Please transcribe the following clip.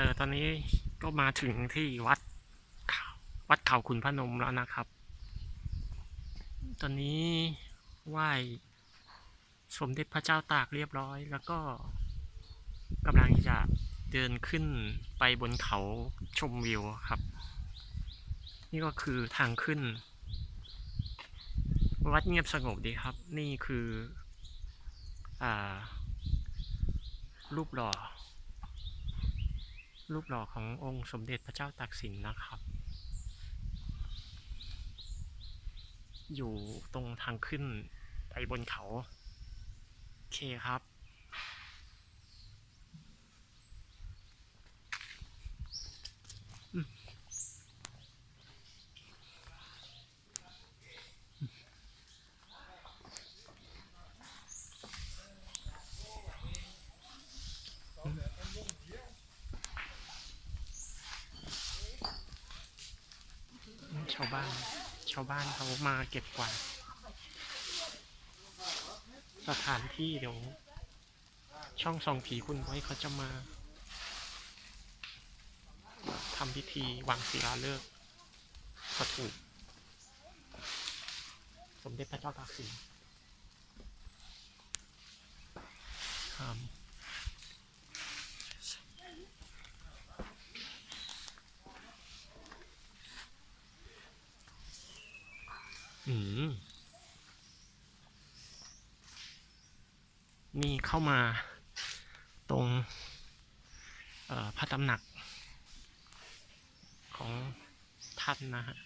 ออตอนนี้ก็มาถึงที่วัดวัดเขาขุนพนมแล้วนะครับ ตอนนี้ไหว้สมเด็จพระเจ้าตากเรียบร้อย แล้วก็กำลังจะเดินขึ้นไปบนเขาชมวิวครับ นี่ก็คือทางขึ้น วัดเงียบสงบดีครับ นี่คืออรูปหล่อ รูปหล่อขององค์สมเด็จพระเจ้าตากสินนะครับ อยู่ตรงทางขึ้นไปบนเขา โอเคครับ ชาวบ้าน ชาวบ้านเขามาเก็บกวาดสถานที่เดี๋ยว ช่องส่องผีคุณไว้เขาจะมาทำพิธีวางศิลาฤกษ์พระถูก สมเด็จพระเจ้าตากสินครับอืม นี่เข้ามาตรงพระตำหนักของท่านนะฮะ